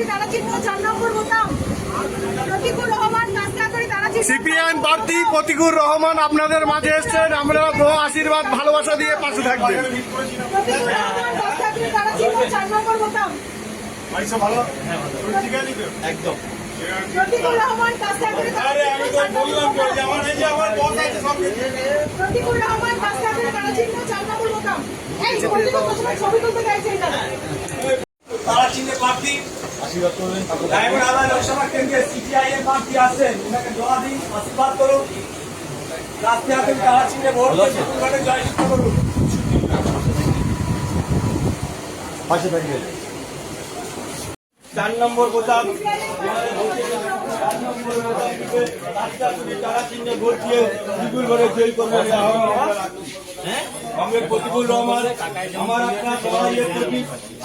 করি তারা চিহ্ন চার নম্বর বোতাম প্রতিকুল রহমান করি তারা প্রার্থী আপনাদের মাঝে এসছেন আমরা বহু আশীর্বাদ ভালোবাসা দিয়ে পাশে থাকবেন। প্রতিকুল রহমান কাস্তা করি তারা চিহ্ন চার প্রতিকুল রহমান করি তারা চিহ্ন নম্বর বোতাম এই ছবি তুলতে তারা চিহ্নে প্রার্থী। ডায়মন্ড হারবার লোকসভা কেন্দ্রে সিপিআইএম প্রার্থী আছেন ওনাকে জমা দিন আশীর্বাদ করুন। রাস্তায় আপনি তারা চিহ্নে ভোট জয়যুক্ত করুন। চার নম্বর বোতাম চার নম্বর তারা চিহ্নে ভোট দিয়ে বিপুল ভোটে জয়ী করবেন। আহ্বান কংগ্রেস প্রতিকুল রহমান আমার আপনার লড়াইয়ের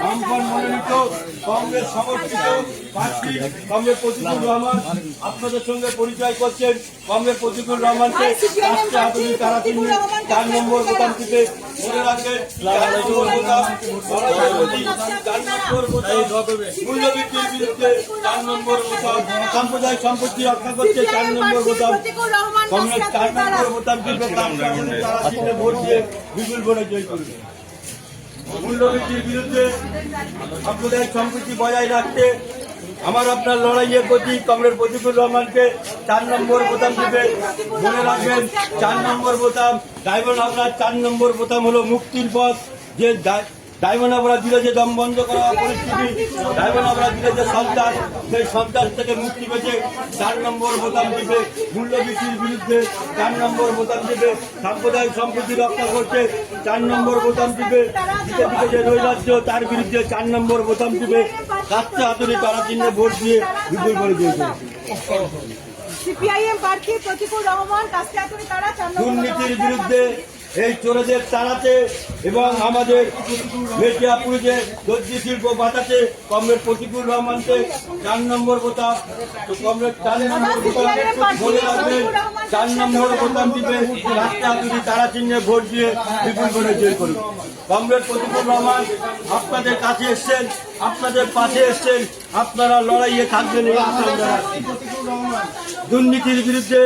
বামফ্রন্ট মনোনীত কংগ্রেস সমর্থিত প্রার্থী কংগ্রেস প্রতিকুল রহমান আপনাদের সঙ্গে পরিচয় করছেন কংগ্রেস প্রতিকুল রহমানকে রাষ্ট্রে আধুনিক তারা তিনি চার নম্বর বোতাম টিপে মনে রাখবেন। চার নম্বর বোতাম চার নম্বর বোতাম মূল্যবৃদ্ধির বিরুদ্ধে চার নম্বর বোতাম সাম্প্রদায়িক সম্পত্তি রক্ষা করছে চার নম্বর বোতাম কংগ্রেস চার নম্বর বোতাম তারা ভোট দিয়ে বিপুল ভোটে জয় করবে। মূল্যবৃদ্ধির বিরুদ্ধে সাম্প্রদায়িক সম্প্রীতি বজায় রাখতে আমার আপনার লড়াইয়ের প্রতি কংগ্রেস প্রতিকুল রহমানকে চার নম্বর বোতাম দিবে মনে রাখবেন, চার নম্বর বোতাম ড্রাইভার আপনার চার নম্বর বোতাম হলো মুক্তির পথ, যে ডায়মন্ড দিলে যে দম বন্ধ করা পরিস্থিতি ডায়মন্ড দিলে যে সন্ত্রাস সেই সন্ত্রাস থেকে মুক্তি পেতে চার নম্বর বোতাম দিবে মূল্যবৃদ্ধির বিরুদ্ধে চার নম্বর বোতাম দিবে সাম্প্রদায়িক সম্প্রীতি রক্ষা করতে চার নম্বর বোতাম দিবে দিকে দিকে যে নৈরাজ্য তার বিরুদ্ধে চার নম্বর বোতাম দিবে কাচ্চা হাতুড়ি তারা চিহ্নে ভোট দিয়ে বিপুল করে দিয়েছে। সিপিআইএম প্রার্থী প্রতিকুল রহমান কাস্তা তারা দুর্নীতির বিরুদ্ধে এই চোরেদের তাড়াতে এবং আমাদের মেটিয়াপুরিতে দর্জি শিল্প বাঁচাতে কমরেড প্রতিকুল রহমানকে চার নম্বর বোতাম কমরেড চার নম্বর বোতাম মনে রাখবেন, চার নম্বর বোতাম দিবে, রাস্তা যদি তারা চিহ্নে ভোট দিয়ে বিপুল করে জয় করুন কমরেড প্রতিকুল রহমান আপনাদের কাছে এসছেন, আপনাদের পাশে এসছেন, আপনারা লড়াইয়ে থাকবেন এই রাখছি। দুর্নীতির বিরুদ্ধে,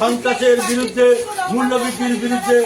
সন্ত্রাসের বিরুদ্ধে, মূল্যবৃদ্ধির বিরুদ্ধে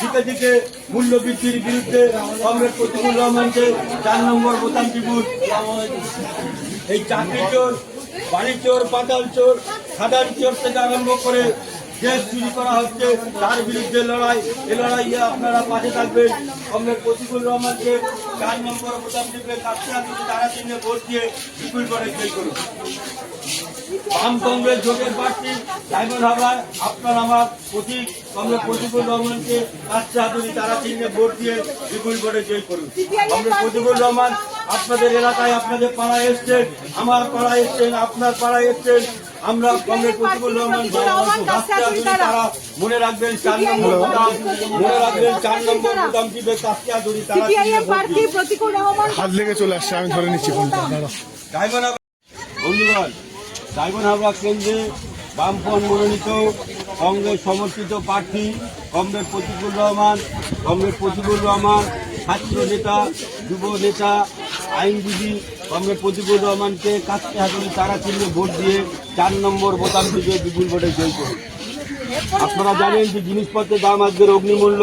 দিকে দিকে মূল্যবৃদ্ধির বিরুদ্ধে কংগ্রেস প্রতিকুল রহমানকে চার নম্বর বোতাম টিপুর এই চাকরি চোর, বাড়ি চোর, পাতাল চোর, সাধারণ চোর থেকে আরম্ভ করে দেশ চুরি করা হচ্ছে, তার বিরুদ্ধে লড়াই। এ লড়াইয়ে আপনারা পাশে থাকবেন। কংগ্রেস প্রতিকুল রহমানকে চার নম্বর বোতাম টিপে কাছে আপনি তারা চিহ্নে ভোট দিয়ে বিপুল করে জয় করুন। বাম কংগ্রেস জোটের প্রার্থী ডায়মন্ড হাবার আপনার আমার প্রতীক কংগ্রেস প্রতিকুল রহমানকে কাছে হাতুড়ি তারা চিহ্নে ভোট দিয়ে বিপুল করে জয় করুন। কংগ্রেস প্রতিকুল রহমান আপনাদের এলাকায় আপনাদের পাড়ায় এসছেন আমার পাড়ায় এসছেন আপনার পাড়ায় এসছেন। আমরা কংগ্রেস প্রতিকুল রহমান তারা। মনে রাখবেন চার নম্বর বোতাম মনে রাখবেন চার নম্বর বোতাম টিপে কাছে হাতুড়ি তারা ভোট হাত লেগে চলে আসছে আমি ধরে নিচ্ছি ফোনটা। বন্ধুগণ ডায়মন্ড হাবড়া কেন্দ্রে বামপন মনোনীত কংগ্রেস সমর্থিত প্রার্থী কংগ্রেস প্রতিকুল রহমান, কংগ্রেস প্রতিকুল রহমান, ছাত্র নেতা, যুব নেতা, আইনজীবী, কংগ্রেস প্রতিকুল রহমানকে কাছতে হাতুড়ি তারা চিহ্নে ভোট দিয়ে চার নম্বর বোতাম থেকে বিপুল ভোটে জয় করুন। আপনারা জানেন যে জিনিসপত্রের দাম আজকের অগ্নিমূল্য,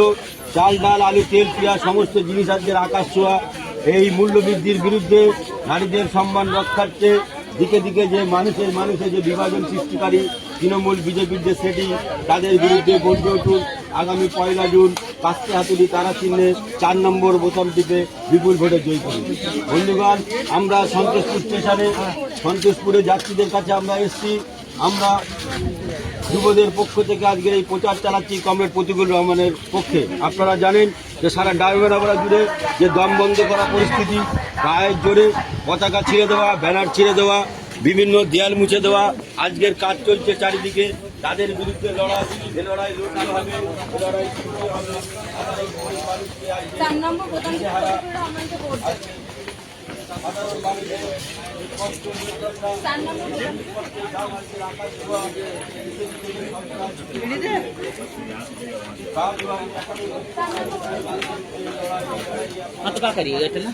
চাল, ডাল, আলু, তেল, পেঁয়াজ, সমস্ত জিনিস আজকের আকাশ ছোঁয়া। এই মূল্য বৃদ্ধির বিরুদ্ধে নারীদের সম্মান রক্ষার্থে দিকে দিকে যে মানুষের মানুষের যে বিভাজন সৃষ্টিকারী তৃণমূল বিজেপির যে সেটি, তাদের বিরুদ্ধে গর্জে উঠুন। আগামী পয়লা জুন কাস্তে হাতুড়ি তারা চিহ্নে চার নম্বর বোতাম টিপে বিপুল ভোটে জয় করি বন্ধুগণ, আমরা সন্তোষপুর স্টেশনে সন্তোষপুরে যাত্রীদের কাছে আমরা এসছি। আমরা যুবদের পক্ষ থেকে আজকের এই প্রচার চালাচ্ছি কমরেড প্রতিকুল রহমানের পক্ষে। আপনারা জানেন যে সারা ডায়মন্ড আমরা জুড়ে যে দম বন্ধ করা পরিস্থিতি গায়ের জোরে পতাকা ছিঁড়ে দেওয়া ব্যানার ছিঁড়ে দেওয়া বিভিন্ন দেয়াল মুছে দেওয়া আজকের কাজ চলছে চারিদিকে। তাদের বিরুদ্ধে লড়াই এ লড়াই লোকাল হবে লড়াই সাধারণ মানুষের কষ্ট কত টাকা গেছে না